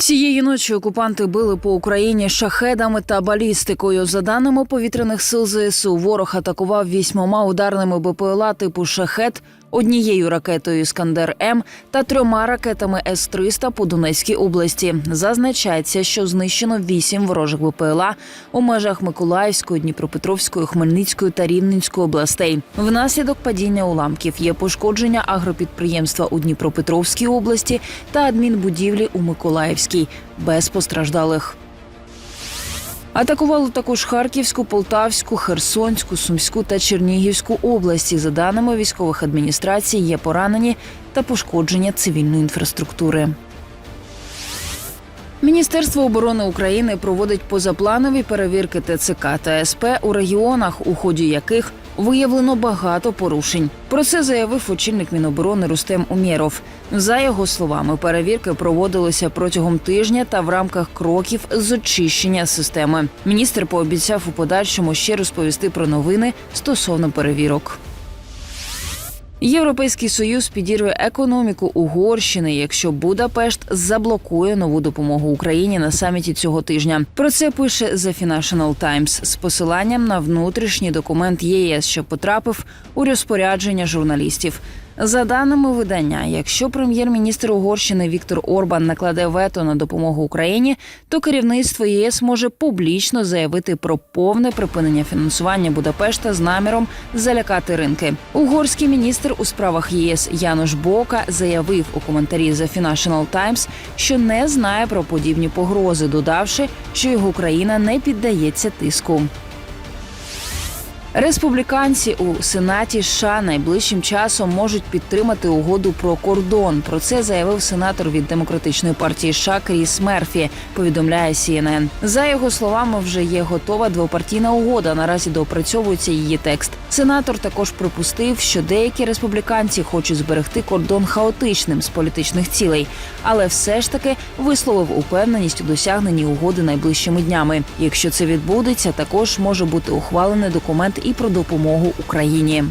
Цієї ночі окупанти били по Україні шахедами та балістикою. За даними повітряних сил ЗСУ, ворог атакував вісьмома ударними БПЛА типу шахет, однією ракетою Іскандер М та трьома ракетами С-300 по Донецькій області. Зазначається, що знищено вісім ворожих БПЛА у межах Миколаївської, Дніпропетровської, Хмельницької та Рівненської областей. Внаслідок падіння уламків є пошкодження агропідприємства у Дніпропетровській області та адмінбудівлі у Миколаївській без постраждалих. Атакували також Харківську, Полтавську, Херсонську, Сумську та Чернігівську області. За даними військових адміністрацій, є поранені та пошкодження цивільної інфраструктури. Міністерство оборони України проводить позапланові перевірки ТЦК та СП у регіонах, у ході яких виявлено багато порушень. Про це заявив очільник Міноборони Рустем Умєров. За його словами, перевірки проводилися протягом тижня та в рамках кроків з очищення системи. Міністр пообіцяв у подальшому ще розповісти про новини стосовно перевірок. Європейський союз підірве економіку Угорщини, якщо Будапешт заблокує нову допомогу Україні на саміті цього тижня. Про це пише The Financial Times з посиланням на внутрішній документ ЄС, що потрапив у розпорядження журналістів. За даними видання, якщо прем'єр-міністр Угорщини Віктор Орбан накладе вето на допомогу Україні, то керівництво ЄС може публічно заявити про повне припинення фінансування Будапешта з наміром залякати ринки. Угорський міністр у справах ЄС Януш Бока заявив у коментарі The Financial Times, що не знає про подібні погрози, додавши, що його країна не піддається тиску. Республіканці у Сенаті США найближчим часом можуть підтримати угоду про кордон. Про це заявив сенатор від демократичної партії США Кріс Мерфі. Повідомляє CNN. За його словами, вже є готова двопартійна угода. Наразі доопрацьовується її текст. Сенатор також припустив, що деякі республіканці хочуть зберегти кордон хаотичним з політичних цілей, але все ж таки висловив упевненість у досягненні угоди найближчими днями. Якщо це відбудеться, також може бути ухвалений документ і про допомогу Україні.